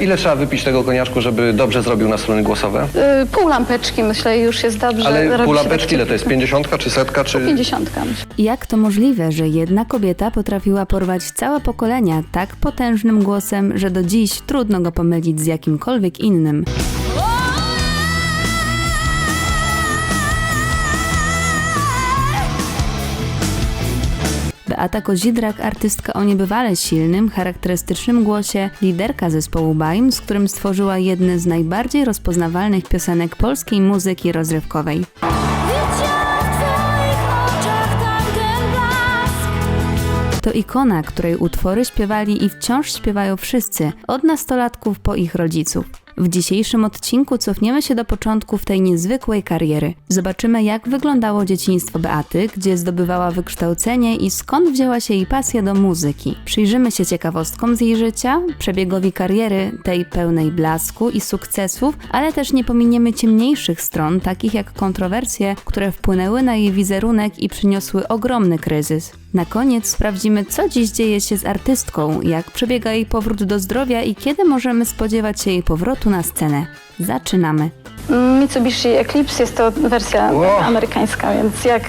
Ile trzeba wypić tego koniaczku, żeby dobrze zrobił na strony głosowe? Y, pół lampeczki myślę już jest dobrze. Ale robi pół się lampeczki ile to jest? Pięćdziesiątka czy setka? Czy... Pięćdziesiątka myślę. Jak to możliwe, że jedna kobieta potrafiła porwać całe pokolenia tak potężnym głosem, że do dziś trudno go pomylić z jakimkolwiek innym? Beata Kozidrak, artystka o niebywale silnym, charakterystycznym głosie, liderka zespołu BAIM, z którym stworzyła jedne z najbardziej rozpoznawalnych piosenek polskiej muzyki rozrywkowej. To ikona, której utwory śpiewali i wciąż śpiewają wszyscy, od nastolatków po ich rodziców. W dzisiejszym odcinku cofniemy się do początków tej niezwykłej kariery. Zobaczymy, jak wyglądało dzieciństwo Beaty, gdzie zdobywała wykształcenie i skąd wzięła się jej pasja do muzyki. Przyjrzymy się ciekawostkom z jej życia, przebiegowi kariery, tej pełnej blasku i sukcesów, ale też nie pominiemy ciemniejszych stron, takich jak kontrowersje, które wpłynęły na jej wizerunek i przyniosły ogromny kryzys. Na koniec sprawdzimy, co dziś dzieje się z artystką, jak przebiega jej powrót do zdrowia i kiedy możemy spodziewać się jej powrotu na scenę. Zaczynamy. Mitsubishi Eclipse jest to wersja Ło. amerykańska, więc jak...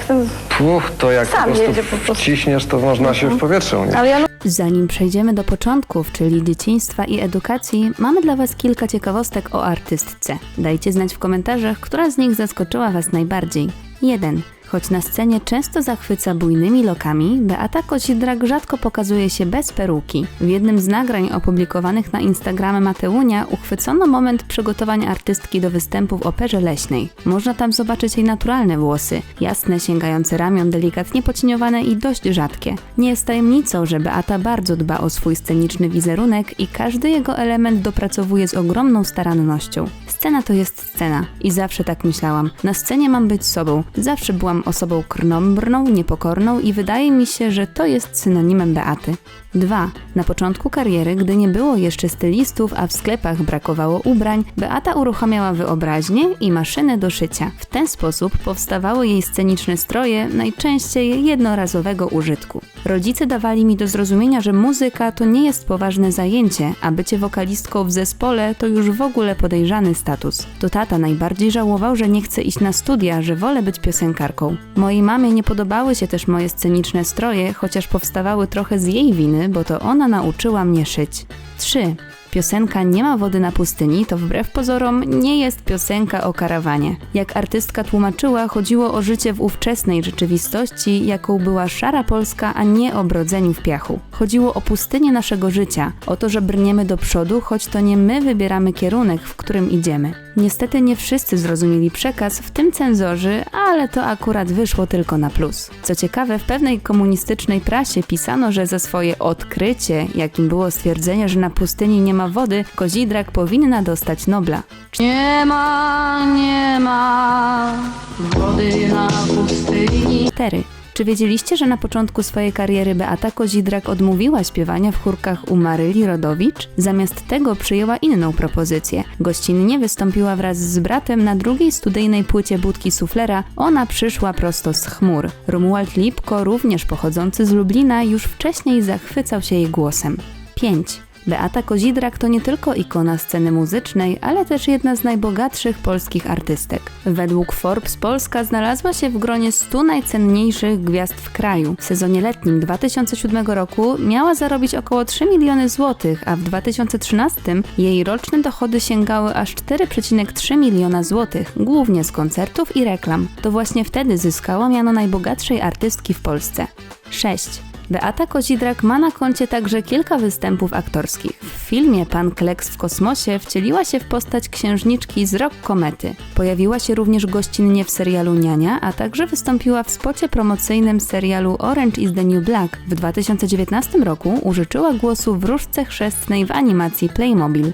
Puh, to jak Sam po jedzie po prostu. wciśniesz, to można się w powietrze unieść. Ale ja Zanim przejdziemy do początków, czyli dzieciństwa i edukacji, mamy dla Was kilka ciekawostek o artystce. Dajcie znać w komentarzach, która z nich zaskoczyła Was najbardziej. 1. Choć na scenie często zachwyca bujnymi lokami, Beata Kozidrak rzadko pokazuje się bez peruki. W jednym z nagrań opublikowanych na Instagramie Mateunia uchwycono moment przygotowania artystki do występu w operze leśnej. Można tam zobaczyć jej naturalne włosy, jasne, sięgające ramion, delikatnie pocieniowane i dość rzadkie. Nie jest tajemnicą, że Beata bardzo dba o swój sceniczny wizerunek i każdy jego element dopracowuje z ogromną starannością. Scena to jest scena i zawsze tak myślałam. Na scenie mam być sobą. Zawsze byłam osobą krnąbrną, niepokorną i wydaje mi się, że to jest synonimem Beaty. 2. Na początku kariery, gdy nie było jeszcze stylistów, a w sklepach brakowało ubrań, Beata uruchamiała wyobraźnię i maszyny do szycia. W ten sposób powstawały jej sceniczne stroje, najczęściej jednorazowego użytku. Rodzice dawali mi do zrozumienia, że muzyka to nie jest poważne zajęcie, a bycie wokalistką w zespole to już w ogóle podejrzany status. To tata najbardziej żałował, że nie chce iść na studia, że wolę być piosenkarką. Mojej mamie nie podobały się też moje sceniczne stroje, chociaż powstawały trochę z jej winy, bo to ona nauczyła mnie szyć. 3. Piosenka Nie ma wody na pustyni to wbrew pozorom nie jest piosenka o karawanie. Jak artystka tłumaczyła, chodziło o życie w ówczesnej rzeczywistości, jaką była szara Polska, a nie o brodzeniu w piachu. Chodziło o pustynię naszego życia, o to, że brniemy do przodu, choć to nie my wybieramy kierunek, w którym idziemy. Niestety nie wszyscy zrozumieli przekaz, w tym cenzorzy, ale to akurat wyszło tylko na plus. Co ciekawe, w pewnej komunistycznej prasie pisano, że za swoje odkrycie, jakim było stwierdzenie, że na pustyni nie ma wody, Kozidrak powinna dostać Nobla. Nie ma, nie ma wody na pustyni. 4. Czy wiedzieliście, że na początku swojej kariery Beata Kozidrak odmówiła śpiewania w chórkach u Maryli Rodowicz? Zamiast tego przyjęła inną propozycję. Gościnnie wystąpiła wraz z bratem na drugiej studyjnej płycie Budki Suflera Ona przyszła prosto z chmur. Romuald Lipko, również pochodzący z Lublina, już wcześniej zachwycał się jej głosem. 5. Beata Kozidrak to nie tylko ikona sceny muzycznej, ale też jedna z najbogatszych polskich artystek. Według Forbes Polska znalazła się w gronie 100 najcenniejszych gwiazd w kraju. W sezonie letnim 2007 roku miała zarobić około 3 miliony złotych, a w 2013 jej roczne dochody sięgały aż 4,3 miliona złotych, głównie z koncertów i reklam. To właśnie wtedy zyskała miano najbogatszej artystki w Polsce. 6. Beata Kozidrak ma na koncie także kilka występów aktorskich. W filmie Pan Kleks w kosmosie wcieliła się w postać księżniczki z Rok Komety. Pojawiła się również gościnnie w serialu Niania, a także wystąpiła w spocie promocyjnym serialu Orange is the New Black. W 2019 roku użyczyła głosu wróżce chrzestnej w animacji Playmobil.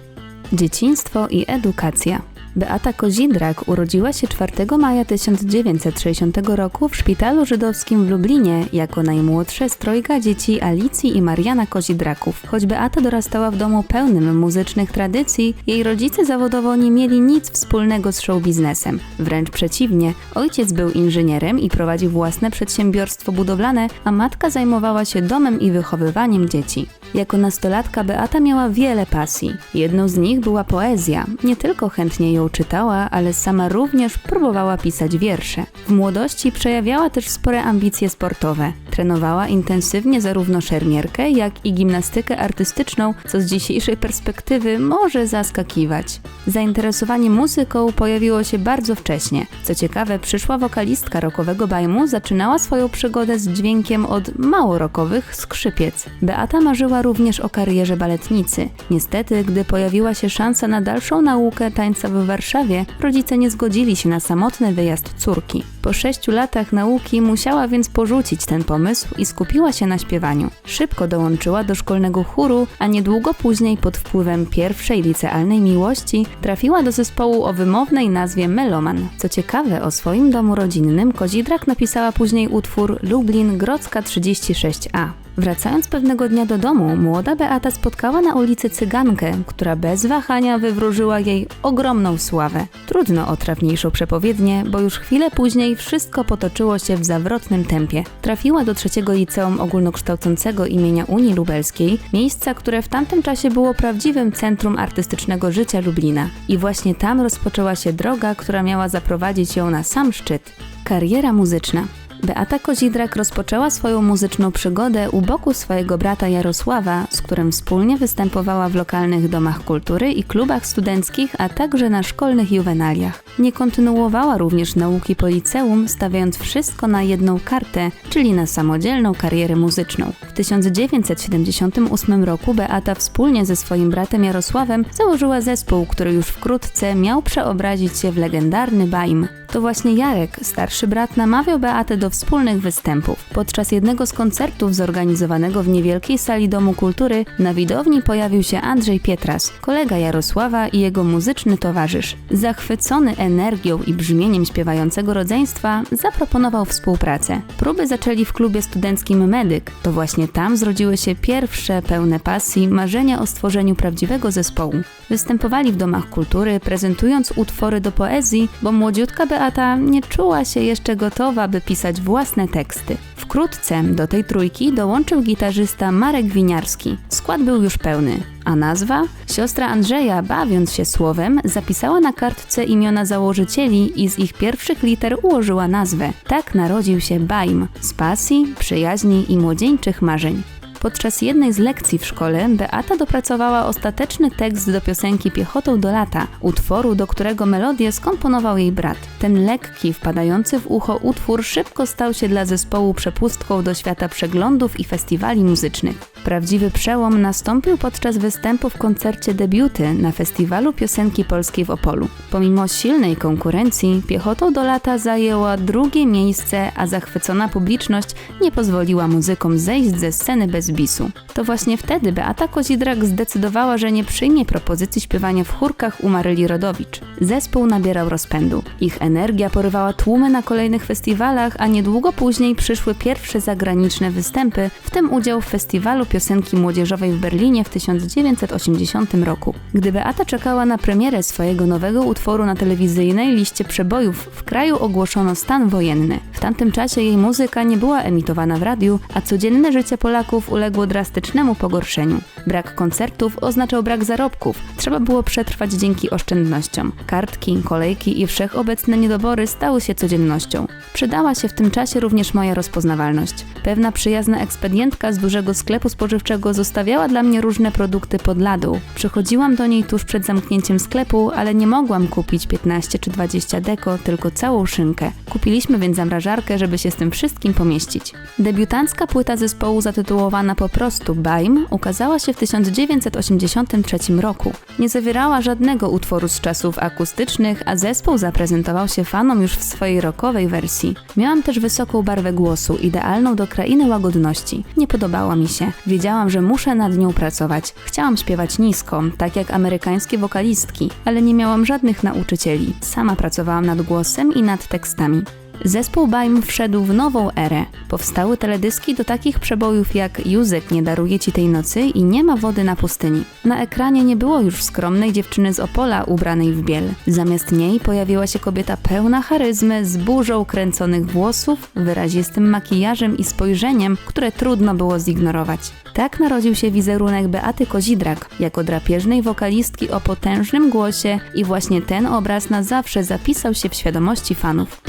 Dzieciństwo i edukacja. Beata Kozidrak urodziła się 4 maja 1960 roku w szpitalu żydowskim w Lublinie jako najmłodsze z trojga dzieci Alicji i Mariana Kozidraków. Choć Beata dorastała w domu pełnym muzycznych tradycji, jej rodzice zawodowo nie mieli nic wspólnego z show biznesem. Wręcz przeciwnie, ojciec był inżynierem i prowadził własne przedsiębiorstwo budowlane, a matka zajmowała się domem i wychowywaniem dzieci. Jako nastolatka Beata miała wiele pasji. Jedną z nich była poezja. Nie tylko chętnie ją czytała, ale sama również próbowała pisać wiersze. W młodości przejawiała też spore ambicje sportowe. Trenowała intensywnie zarówno szermierkę, jak i gimnastykę artystyczną, co z dzisiejszej perspektywy może zaskakiwać. Zainteresowanie muzyką pojawiło się bardzo wcześnie. Co ciekawe, przyszła wokalistka rockowego bajmu zaczynała swoją przygodę z dźwiękiem od mało rockowych skrzypiec. Beata marzyła również o karierze baletnicy. Niestety, gdy pojawiła się szansa na dalszą naukę tańca w Warszawie, rodzice nie zgodzili się na samotny wyjazd córki. Po sześciu latach nauki musiała więc porzucić ten pomysł i skupiła się na śpiewaniu. Szybko dołączyła do szkolnego chóru, a niedługo później pod wpływem pierwszej licealnej miłości trafiła do zespołu o wymownej nazwie Meloman. Co ciekawe, o swoim domu rodzinnym Kozidrak napisała później utwór Lublin Grodzka 36a. Wracając pewnego dnia do domu, młoda Beata spotkała na ulicy cygankę, która bez wahania wywróżyła jej ogromną sławę. Trudno o trafniejszą przepowiednię, bo już chwilę później wszystko potoczyło się w zawrotnym tempie. Trafiła do trzeciego liceum ogólnokształcącego imienia Unii Lubelskiej, miejsca, które w tamtym czasie było prawdziwym centrum artystycznego życia Lublina. I właśnie tam rozpoczęła się droga, która miała zaprowadzić ją na sam szczyt. Kariera muzyczna. Beata Kozidrak rozpoczęła swoją muzyczną przygodę u boku swojego brata Jarosława, z którym wspólnie występowała w lokalnych domach kultury i klubach studenckich, a także na szkolnych juwenaliach. Nie kontynuowała również nauki po liceum, stawiając wszystko na jedną kartę, czyli na samodzielną karierę muzyczną. W 1978 roku Beata wspólnie ze swoim bratem Jarosławem założyła zespół, który już wkrótce miał przeobrazić się w legendarny Baim. To właśnie Jarek, starszy brat, namawiał Beatę do wspólnych występów. Podczas jednego z koncertów zorganizowanego w niewielkiej sali Domu Kultury na widowni pojawił się Andrzej Pietras, kolega Jarosława i jego muzyczny towarzysz. Zachwycony energią i brzmieniem śpiewającego rodzeństwa, zaproponował współpracę. Próby zaczęli w klubie studenckim Medyk. To właśnie tam zrodziły się pierwsze pełne pasji marzenia o stworzeniu prawdziwego zespołu. Występowali w domach kultury, prezentując utwory do poezji, bo młodziutka Beata nie czuła się jeszcze gotowa, by pisać własne teksty. Wkrótce do tej trójki dołączył gitarzysta Marek Winiarski. Skład był już pełny. A nazwa? Siostra Andrzeja, bawiąc się słowem, zapisała na kartce imiona założycieli i z ich pierwszych liter ułożyła nazwę. Tak narodził się Baim z pasji, przyjaźni i młodzieńczych marzeń. Podczas jednej z lekcji w szkole Beata dopracowała ostateczny tekst do piosenki Piechotą do lata, utworu, do którego melodię skomponował jej brat. Ten lekki, wpadający w ucho utwór szybko stał się dla zespołu przepustką do świata przeglądów i festiwali muzycznych. Prawdziwy przełom nastąpił podczas występu w koncercie debiuty na festiwalu piosenki polskiej w Opolu. Pomimo silnej konkurencji, Piechotą do lata zajęła drugie miejsce, a zachwycona publiczność nie pozwoliła muzykom zejść ze sceny bez bisu. To właśnie wtedy Beata Kozidrak zdecydowała, że nie przyjmie propozycji śpiewania w chórkach u Maryli Rodowicz. Zespół nabierał rozpędu. Ich energia porywała tłumy na kolejnych festiwalach, a niedługo później przyszły pierwsze zagraniczne występy, w tym udział w festiwalu piosenki młodzieżowej w Berlinie w 1980 roku. Gdy Beata czekała na premierę swojego nowego utworu na telewizyjnej liście przebojów, w kraju ogłoszono stan wojenny. W tamtym czasie jej muzyka nie była emitowana w radiu, a codzienne życie Polaków uległo drastycznemu pogorszeniu. Brak koncertów oznaczał brak zarobków. Trzeba było przetrwać dzięki oszczędnościom. Kartki, kolejki i wszechobecne niedobory stały się codziennością. Przydała się w tym czasie również moja rozpoznawalność. Pewna przyjazna ekspedientka z dużego sklepu spożywczego zostawiała dla mnie różne produkty pod ladą. Przychodziłam do niej tuż przed zamknięciem sklepu, ale nie mogłam kupić 15 czy 20 deko, tylko całą szynkę. Kupiliśmy więc zamrażarkę, żeby się z tym wszystkim pomieścić. Debiutancka płyta zespołu zatytułowana po prostu Baim ukazała się w 1983 roku. Nie zawierała żadnego utworu z czasów akustycznych, a zespół zaprezentował się fanom już w swojej rockowej wersji. Miałam też wysoką barwę głosu, idealną do krainy łagodności. Nie podobała mi się. Wiedziałam, że muszę nad nią pracować. Chciałam śpiewać nisko, tak jak amerykańskie wokalistki, ale nie miałam żadnych nauczycieli. Sama pracowałam nad głosem i nad tekstami. Zespół Bajm wszedł w nową erę. Powstały teledyski do takich przebojów jak Józek nie daruje ci tej nocy i nie ma wody na pustyni. Na ekranie nie było już skromnej dziewczyny z Opola ubranej w biel. Zamiast niej pojawiła się kobieta pełna charyzmy, z burzą kręconych włosów, wyrazistym makijażem i spojrzeniem, które trudno było zignorować. Tak narodził się wizerunek Beaty Kozidrak jako drapieżnej wokalistki o potężnym głosie i właśnie ten obraz na zawsze zapisał się w świadomości fanów.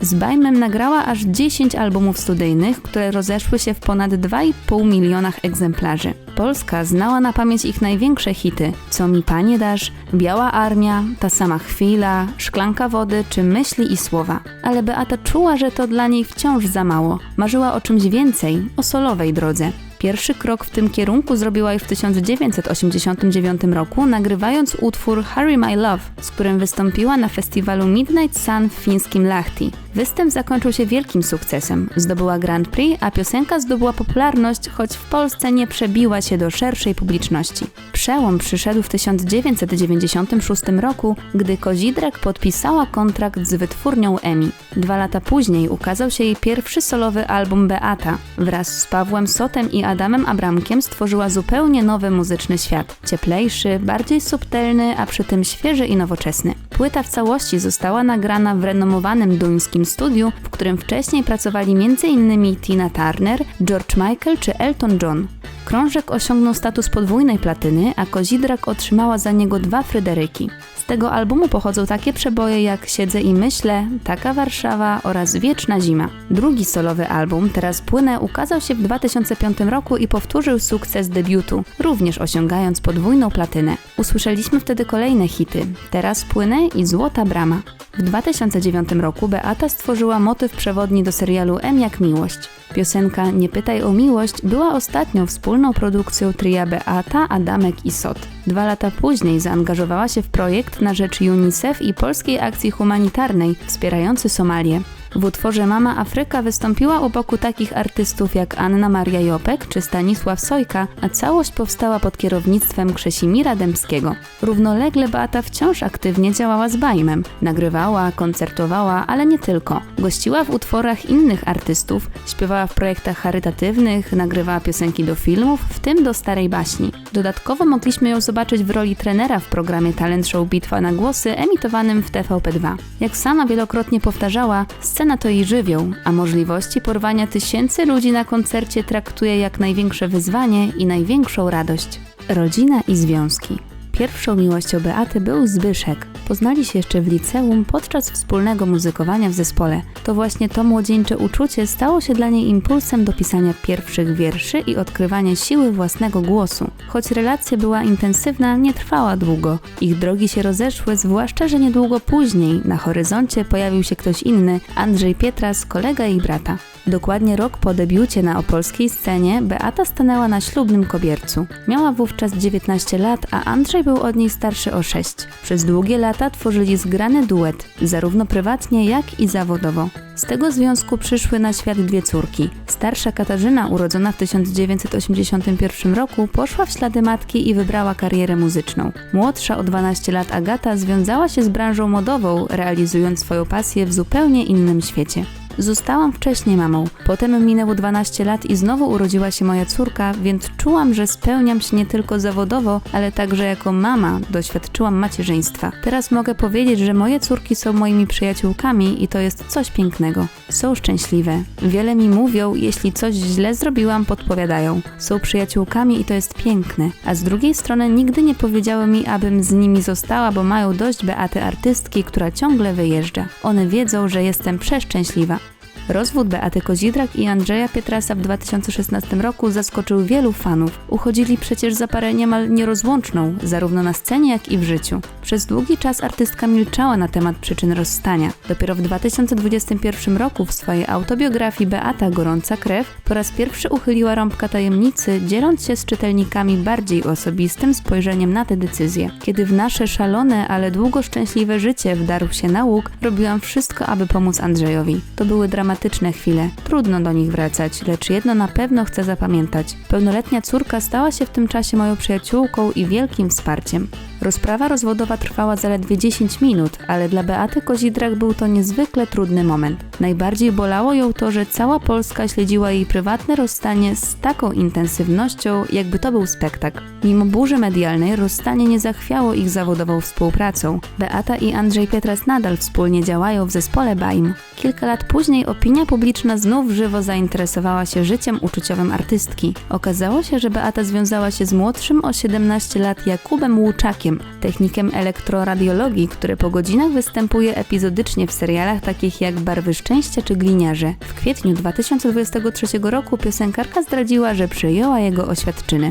Z Bajmem nagrała aż 10 albumów studyjnych, które rozeszły się w ponad 2,5 milionach egzemplarzy. Polska znała na pamięć ich największe hity: Co mi panie dasz, Biała Armia, Ta sama chwila, Szklanka wody czy Myśli i słowa. Ale Beata czuła, że to dla niej wciąż za mało. Marzyła o czymś więcej, o solowej drodze. Pierwszy krok w tym kierunku zrobiła już w 1989 roku, nagrywając utwór Hurry My Love, z którym wystąpiła na festiwalu Midnight Sun w fińskim Lahti. Występ zakończył się wielkim sukcesem. Zdobyła Grand Prix, a piosenka zdobyła popularność, choć w Polsce nie przebiła się do szerszej publiczności. Przełom przyszedł w 1996 roku, gdy Kozidrak podpisała kontrakt z wytwórnią EMI. Dwa lata później ukazał się jej pierwszy solowy album Beata. Wraz z Pawłem Sotem i Adamem Abramkiem stworzyła zupełnie nowy muzyczny świat. Cieplejszy, bardziej subtelny, a przy tym świeży i nowoczesny. Płyta w całości została nagrana w renomowanym duńskim studiu, w którym wcześniej pracowali m.in. Tina Turner, George Michael czy Elton John. Krążek osiągnął status podwójnej platyny, a Kozidrak otrzymała za niego dwa Fryderyki. Z tego albumu pochodzą takie przeboje jak Siedzę i myślę, Taka Warszawa oraz Wieczna Zima. Drugi solowy album, Teraz płynę, ukazał się w 2005 roku i powtórzył sukces debiutu, również osiągając podwójną platynę. Usłyszeliśmy wtedy kolejne hity, Teraz płynę i Złota Brama. W 2009 roku Beata stworzyła motyw przewodni do serialu M jak miłość. Piosenka Nie pytaj o miłość była ostatnią wspólną produkcją tria Beata, Adamek i Sot. Dwa lata później zaangażowała się w projekt na rzecz UNICEF i Polskiej Akcji Humanitarnej wspierający Somalię. W utworze Mama Afryka wystąpiła u boku takich artystów jak Anna Maria Jopek czy Stanisław Sojka, a całość powstała pod kierownictwem Krzesimira Dębskiego. Równolegle Beata wciąż aktywnie działała z Bajmem. Nagrywała, koncertowała, ale nie tylko. Gościła w utworach innych artystów, śpiewała w projektach charytatywnych, nagrywała piosenki do filmów, w tym do Starej Baśni. Dodatkowo mogliśmy ją zobaczyć w roli trenera w programie Talent Show Bitwa na Głosy emitowanym w TVP2. Jak sama wielokrotnie powtarzała, scena to jej żywioł, a możliwości porwania tysięcy ludzi na koncercie traktuje jak największe wyzwanie i największą radość. Rodzina i związki. Pierwszą miłością Beaty był Zbyszek. Poznali się jeszcze w liceum podczas wspólnego muzykowania w zespole. To właśnie to młodzieńcze uczucie stało się dla niej impulsem do pisania pierwszych wierszy i odkrywania siły własnego głosu. Choć relacja była intensywna, nie trwała długo. Ich drogi się rozeszły, zwłaszcza, że niedługo później na horyzoncie pojawił się ktoś inny, Andrzej Pietras, kolega jej brata. Dokładnie rok po debiucie na opolskiej scenie Beata stanęła na ślubnym kobiercu. Miała wówczas 19 lat, a Andrzej był od niej starszy o 6. Przez długie lata tworzyli zgrany duet, zarówno prywatnie, jak i zawodowo. Z tego związku przyszły na świat dwie córki. Starsza Katarzyna, urodzona w 1981 roku, poszła w ślady matki i wybrała karierę muzyczną. Młodsza o 12 lat Agata związała się z branżą modową, realizując swoją pasję w zupełnie innym świecie. Zostałam wcześniej mamą. Potem minęło 12 lat i znowu urodziła się moja córka, więc czułam, że spełniam się nie tylko zawodowo, ale także jako mama doświadczyłam macierzyństwa. Teraz mogę powiedzieć, że moje córki są moimi przyjaciółkami i to jest coś pięknego. Są szczęśliwe. Wiele mi mówią, jeśli coś źle zrobiłam, podpowiadają. Są przyjaciółkami i to jest piękne. A z drugiej strony nigdy nie powiedziały mi, abym z nimi została, bo mają dość Beaty artystki, która ciągle wyjeżdża. One wiedzą, że jestem przeszczęśliwa. Rozwód Beaty Kozidrak i Andrzeja Pietrasa w 2016 roku zaskoczył wielu fanów. Uchodzili przecież za parę niemal nierozłączną, zarówno na scenie, jak i w życiu. Przez długi czas artystka milczała na temat przyczyn rozstania. Dopiero w 2021 roku w swojej autobiografii Beata Gorąca Krew po raz pierwszy uchyliła rąbka tajemnicy, dzieląc się z czytelnikami bardziej osobistym spojrzeniem na tę decyzję. Kiedy w nasze szalone, ale długo szczęśliwe życie wdarł się na łuk, robiłam wszystko, aby pomóc Andrzejowi. To były dramatyczne chwile. Trudno do nich wracać, lecz jedno na pewno chcę zapamiętać. Pełnoletnia córka stała się w tym czasie moją przyjaciółką i wielkim wsparciem. Rozprawa rozwodowa trwała zaledwie 10 minut, ale dla Beaty Kozidrak był to niezwykle trudny moment. Najbardziej bolało ją to, że cała Polska śledziła jej prywatne rozstanie z taką intensywnością, jakby to był spektakl. Mimo burzy medialnej, rozstanie nie zachwiało ich zawodową współpracą. Beata i Andrzej Pietras nadal wspólnie działają w zespole BAIM. Kilka lat później opinia publiczna znów żywo zainteresowała się życiem uczuciowym artystki. Okazało się, że Beata związała się z młodszym o 17 lat Jakubem Łuczakiem, technikiem elektroradiologii, który po godzinach występuje epizodycznie w serialach takich jak Barwy Szczęścia czy Gliniarze. W kwietniu 2023 roku piosenkarka zdradziła, że przyjęła jego oświadczyny.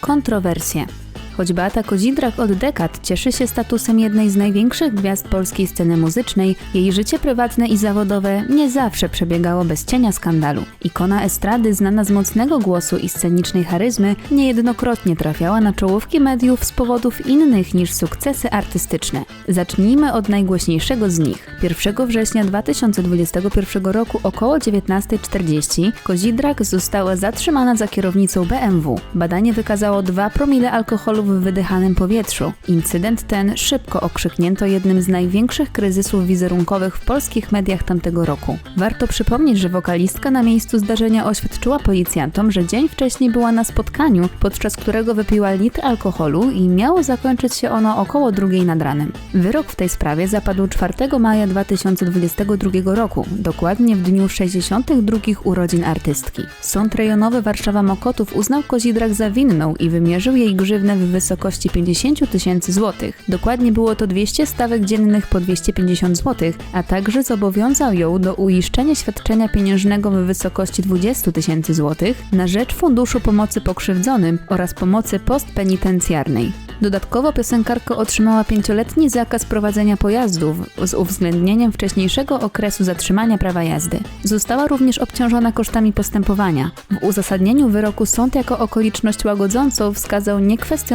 Kontrowersje. Choć Beata Kozidrak od dekad cieszy się statusem jednej z największych gwiazd polskiej sceny muzycznej, jej życie prywatne i zawodowe nie zawsze przebiegało bez cienia skandalu. Ikona estrady, znana z mocnego głosu i scenicznej charyzmy, niejednokrotnie trafiała na czołówki mediów z powodów innych niż sukcesy artystyczne. Zacznijmy od najgłośniejszego z nich. 1 września 2021 roku około 19.40 Kozidrak została zatrzymana za kierownicą BMW. Badanie wykazało 2 promile alkoholu w wydychanym powietrzu. Incydent ten szybko okrzyknięto jednym z największych kryzysów wizerunkowych w polskich mediach tamtego roku. Warto przypomnieć, że wokalistka na miejscu zdarzenia oświadczyła policjantom, że dzień wcześniej była na spotkaniu, podczas którego wypiła litr alkoholu i miało zakończyć się ono około drugiej nad ranem. Wyrok w tej sprawie zapadł 4 maja 2022 roku, dokładnie w dniu 62 urodzin artystki. Sąd rejonowy Warszawa-Mokotów uznał Kozidrak za winną i wymierzył jej grzywnę w wysokości 50 tysięcy złotych. Dokładnie było to 200 stawek dziennych po 250 złotych, a także zobowiązał ją do uiszczenia świadczenia pieniężnego w wysokości 20 tysięcy złotych na rzecz Funduszu Pomocy Pokrzywdzonym oraz pomocy postpenitencjarnej. Dodatkowo piosenkarka otrzymała pięcioletni zakaz prowadzenia pojazdów z uwzględnieniem wcześniejszego okresu zatrzymania prawa jazdy. Została również obciążona kosztami postępowania. W uzasadnieniu wyroku sąd jako okoliczność łagodzącą wskazał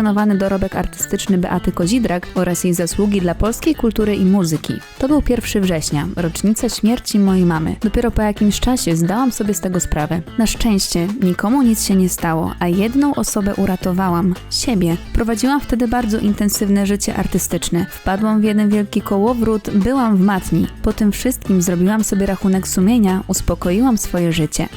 niekwestionowany dorobek artystyczny Beaty Kozidrak oraz jej zasługi dla polskiej kultury i muzyki. To był 1 września, rocznica śmierci mojej mamy. Dopiero po jakimś czasie zdałam sobie z tego sprawę. Na szczęście nikomu nic się nie stało, a jedną osobę uratowałam siebie. Prowadziłam wtedy bardzo intensywne życie artystyczne. Wpadłam w jeden wielki kołowrót, byłam w matni. Po tym wszystkim zrobiłam sobie rachunek sumienia, uspokoiłam swoje życie.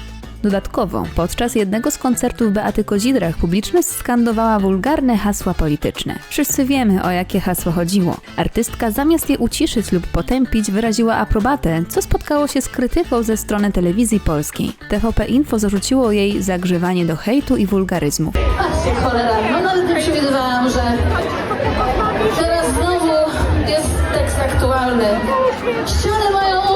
Dodatkowo, podczas jednego z koncertów Beaty Kozidrak publiczność skandowała wulgarne hasła polityczne. Wszyscy wiemy, o jakie hasło chodziło. Artystka zamiast je uciszyć lub potępić, wyraziła aprobatę, co spotkało się z krytyką ze strony telewizji polskiej. TVP Info zarzuciło jej zagrzewanie do hejtu i wulgaryzmu. Patrzcie, cholera, no nawet nie przewidywałam, że teraz znowu jest tekst aktualny. Ściany mają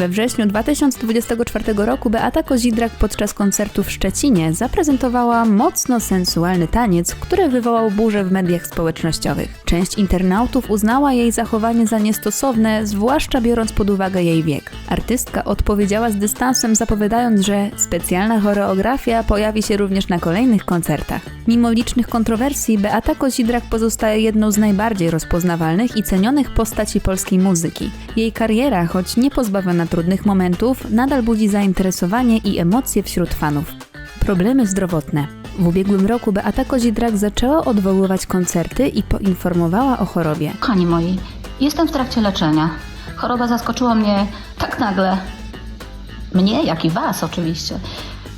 We wrześniu 2024 roku Beata Kozidrak podczas koncertu w Szczecinie zaprezentowała mocno sensualny taniec, który wywołał burzę w mediach społecznościowych. Część internautów uznała jej zachowanie za niestosowne, zwłaszcza biorąc pod uwagę jej wiek. Artystka odpowiedziała z dystansem, zapowiadając, że specjalna choreografia pojawi się również na kolejnych koncertach. Mimo licznych kontrowersji, Beata Kozidrak pozostaje jedną z najbardziej rozpoznawalnych i cenionych postaci polskiej muzyki. Jej kariera, choć nie pozbawiona trudnych momentów, nadal budzi zainteresowanie i emocje wśród fanów. Problemy zdrowotne. W ubiegłym roku Beata Kozidrak zaczęła odwoływać koncerty i poinformowała o chorobie. Kochani moi, jestem w trakcie leczenia. Choroba zaskoczyła mnie tak nagle. Mnie, jak i Was oczywiście.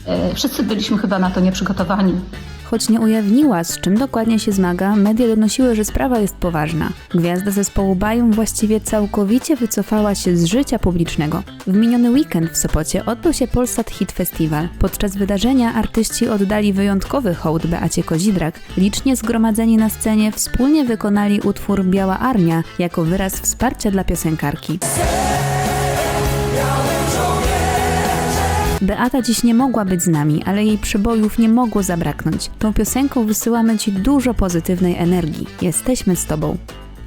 E, Wszyscy byliśmy chyba na to nieprzygotowani. Choć nie ujawniła, z czym dokładnie się zmaga, media donosiły, że sprawa jest poważna. Gwiazda zespołu Bajum właściwie całkowicie wycofała się z życia publicznego. W miniony weekend w Sopocie odbył się Polsat Hit Festival. Podczas wydarzenia artyści oddali wyjątkowy hołd Beacie Kozidrak. Licznie zgromadzeni na scenie wspólnie wykonali utwór Biała Armia jako wyraz wsparcia dla piosenkarki. Beata dziś nie mogła być z nami, ale jej przybojów nie mogło zabraknąć. Tą piosenką wysyłamy Ci dużo pozytywnej energii. Jesteśmy z Tobą.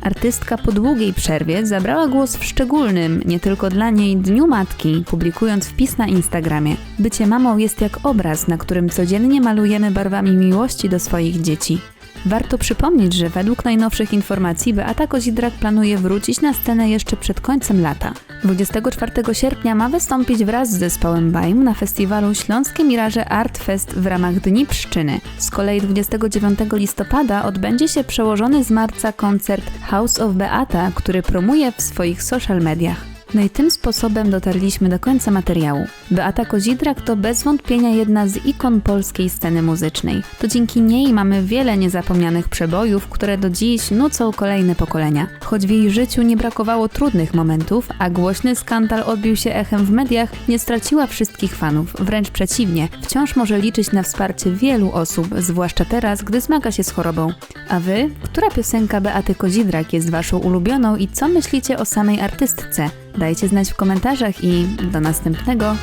Artystka po długiej przerwie zabrała głos w szczególnym, nie tylko dla niej, Dniu Matki, publikując wpis na Instagramie. Bycie mamą jest jak obraz, na którym codziennie malujemy barwami miłości do swoich dzieci. Warto przypomnieć, że według najnowszych informacji Beata Kozidrak planuje wrócić na scenę jeszcze przed końcem lata. 24 sierpnia ma wystąpić wraz z zespołem Baim na festiwalu Śląskie Miraże Art Fest w ramach Dni Pszczyny. Z kolei 29 listopada odbędzie się przełożony z marca koncert House of Beata, który promuje w swoich social mediach. No i tym sposobem dotarliśmy do końca materiału. Beata Kozidrak to bez wątpienia jedna z ikon polskiej sceny muzycznej. To dzięki niej mamy wiele niezapomnianych przebojów, które do dziś nucą kolejne pokolenia. Choć w jej życiu nie brakowało trudnych momentów, a głośny skandal odbił się echem w mediach, nie straciła wszystkich fanów. Wręcz przeciwnie, wciąż może liczyć na wsparcie wielu osób, zwłaszcza teraz, gdy zmaga się z chorobą. A wy? Która piosenka Beaty Kozidrak jest waszą ulubioną i co myślicie o samej artystce? Dajcie znać w komentarzach i do następnego.